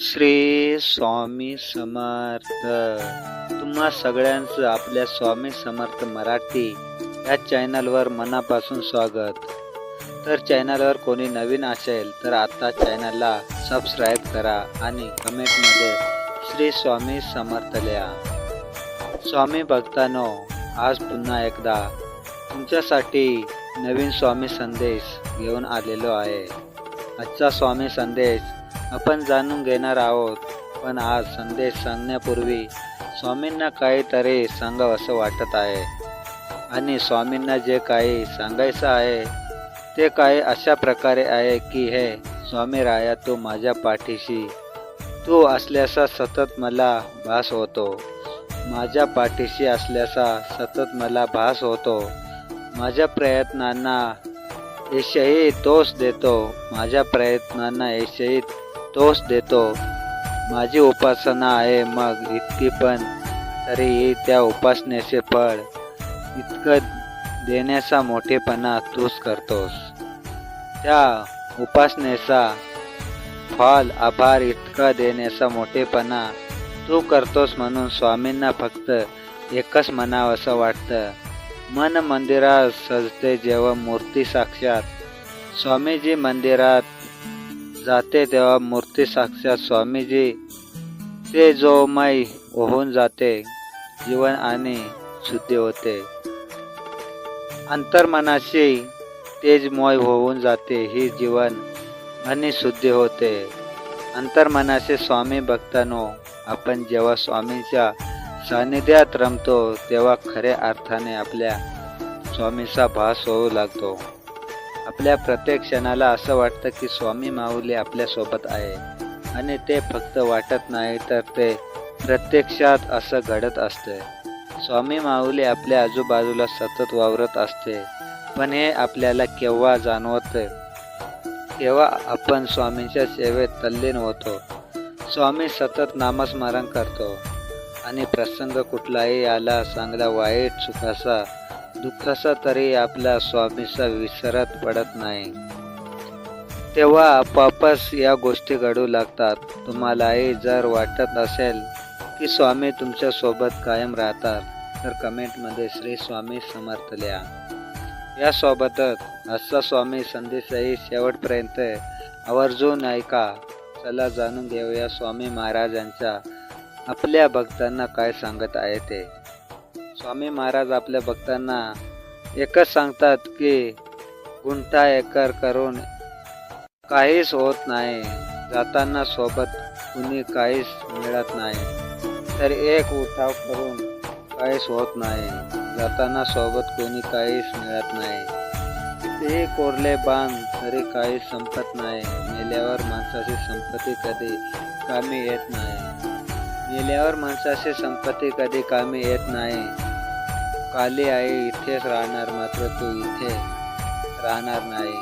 श्री स्वामी समर्थ. तुम्हा सगळ्यांचं आपल्या स्वामी समर्थ मराठी या चॅनलवर मनापासून स्वागत. तर चॅनलवर कोणी नवीन असेल तर आता चॅनलला सबस्क्राईब करा आणि कमेंटमध्ये श्री स्वामी समर्थ लिहा. स्वामी भक्तानो आज पुन्हा एकदा तुमच्यासाठी नवीन स्वामी संदेश घेऊन आलेलो आहे. आजचा स्वामी संदेश आपण जाणून घेणार आहोत. पण आज संदेश सांगण्यापूर्वी स्वामींना काहीतरी सांगावं असं वाटत आहे. आणि स्वामींना जे काही सांगायचं आहे ते काही अशा प्रकारे आहे की हे स्वामी राया तू माझ्या पाठीशी. तू असल्याचा सतत मला भास होतो. माझ्या पाठीशी असल्याचा सतत मला भास होतो. माझ्या प्रयत्नांना यशही तोच देतो. माझ्या प्रयत्नांना यशही तोच देतो. माझी उपासना आहे मग इतकी पण तरीही त्या उपासनेचे फळ इतकं देण्याचा मोठेपणा तूच करतोस. त्या उपासनेचा फल आभार इतका देण्याचा मोठेपणा तू करतोस म्हणून स्वामींना फक्त एकच म्हणावं असं वाटतं. मन मंदिरात सजते जेव्हा मूर्ती साक्षात. स्वामीजी मंदिरात जाते तेव्हा मूर्ती साक्षात स्वामीजी ते जोमय होऊन जाते जीवन आणि शुद्धी होते. अंतर्मनाशी तेजमय होऊन जाते ही जीवन आणि शुद्धी होते. अंतर्मनाचे स्वामी भक्तांनो आपण जेव्हा स्वामींच्या सानिध्यात रमतो तेव्हा खऱ्या अर्थाने आपल्या स्वामीचा भास होऊ लागतो. आपल्या प्रत्येक क्षणाला असं वाटतं की स्वामी माऊली आपल्यासोबत आहे. आणि ते फक्त वाटत नाही तर ते प्रत्यक्षात असं घडत असते. स्वामी माऊली आपल्या आजूबाजूला सतत वावरत असते. पण हे आपल्याला केव्हा जाणवते? तेव्हा आपण स्वामींच्या सेवेत तल्लीन होतो? स्वामी सतत नामस्मरण करतो. आणि प्रसंग कुठलाही आला चांगला वाईट सुखाचा दुःखाचा तरी आपला स्वामीचा विसरत पडत नाही. तेव्हा आपापच या गोष्टी घडू लागतात. तुम्हालाही जर वाटत असेल की स्वामी तुमच्यासोबत कायम राहतात तर कमेंटमध्ये श्री स्वामी समर्थ लिहा. यासोबतच आजचा स्वामी संदेशही शेवटपर्यंत आवर्जून ऐका. चला जाणून घेऊया स्वामी महाराजांच्या आपल्या भक्तांना काय सांगत आहे ते. स्वामी महाराज आपल्या भक्तांना एकच सांगतात की गुंठा एकर करून काहीच होत नाही. जाताना सोबत कुणी काहीच मिळत नाही. तर एक उठाव करून काहीच होत नाही. जाताना सोबत कोणी काहीच मिळत नाही. ते कोरले बांध तरी काहीच संपत नाही. मेल्यावर माणसाची संपत्ती कधी कामी येत नाही. मेल्यावर माणसाची संपत्ती कधी कामी येत नाही. काली आहे इथेच राहणार मात्र तू इथे राहणार नाही.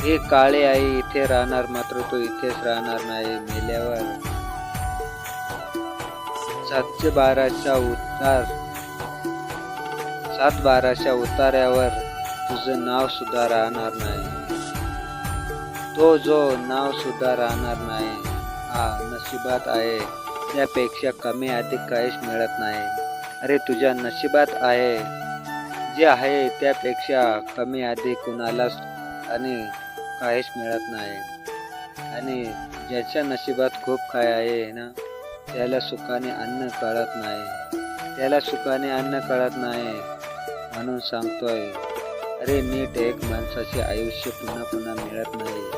हे काळी आहे इथे राहणार मात्र तू इथेच राहणार नाही. मेल्यावर सातशे बाराच्या उतार सात बाराच्या उतार्यावर तुझं नाव सुद्धा राहणार नाही. तो जो नाव सुद्धा राहणार नाही हा नशिबात आहे. त्यापेक्षा कमी अधिक काहीच मिळत नाही. अरे तुझ्या नशिबात आहे. जे आहे त्यापेक्षा कमी आधी कुणालाच आणि काहीच मिळत नाही. आणि ज्याच्या नशिबात खूप काय आहे ना त्याला सुखाने अन्न कळत नाही. त्याला सुखाने अन्न कळत नाही म्हणून सांगतोय अरे नीट एक माणसाचे आयुष्य पुन्हा पुन्हा मिळत नाही.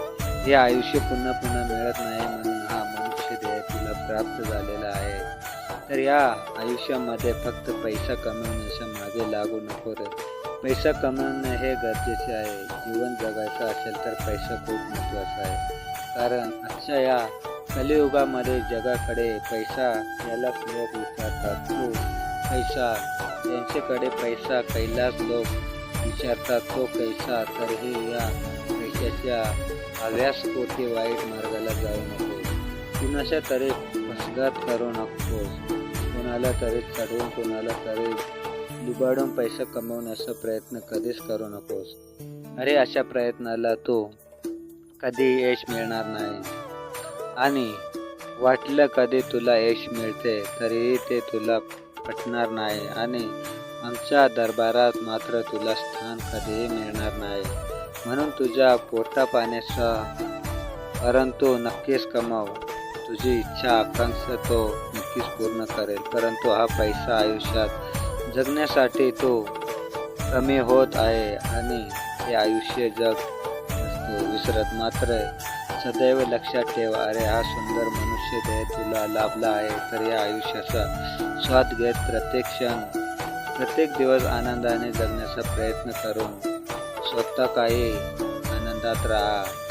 हे आयुष्य पुन्हा पुन्हा मिळत नाही म्हणून हा मनुष्य देह तुला प्राप्त झालेला आहे. तर या आयुष्यामध्ये फक्त पैसा कमवण्याच्या मागे लागू नको रे. पैसा कमवणं हे गरजेचे आहे. जीवन जगायचं असेल तर पैसा खूप महत्त्वाचा आहे. कारण आजच्या या कलियुगामध्ये जगाकडे पैसा याला लोक विचारतात. तो पैसा. ज्यांच्याकडे पैसा कैलास लोक विचारतात तो पैसा तरीही या पैशाच्या अव्यासपोटी वाईट मार्गाला जाऊ नको. कुणाच्या तरी फसगत करू नकोस कोणाला तरी चढवून कोणाला तरी दुबाडून पैसा कमवण्याचा प्रयत्न कधीच करू नकोस. अरे अशा प्रयत्नाला तू कधी यश मिळणार नाही. आणि वाटलं कधी तुला यश मिळते तरीही ते तुला पटणार नाही. आणि आमच्या दरबारात मात्र तुला स्थान कधीही मिळणार नाही. म्हणून तुझ्या पोटा पाण्याचा परंतु नक्कीच कमाव. तुझी इच्छा आकांक्षा तो नक्कीच पूर्ण करेल. परंतु हा पैसा आयुष्यात जगण्यासाठी तो कमी होत आहे आणि हे आयुष्य जग विसरत मात्र सदैव लक्षात ठेवा अरे हा सुंदर मनुष्य देह तुला लाभला आहे तर या आयुष्याचा स्वाद घेत प्रत्येक क्षण प्रत्येक दिवस आनंदाने जगण्याचा प्रयत्न करून स्वतः काही आनंदात राहा.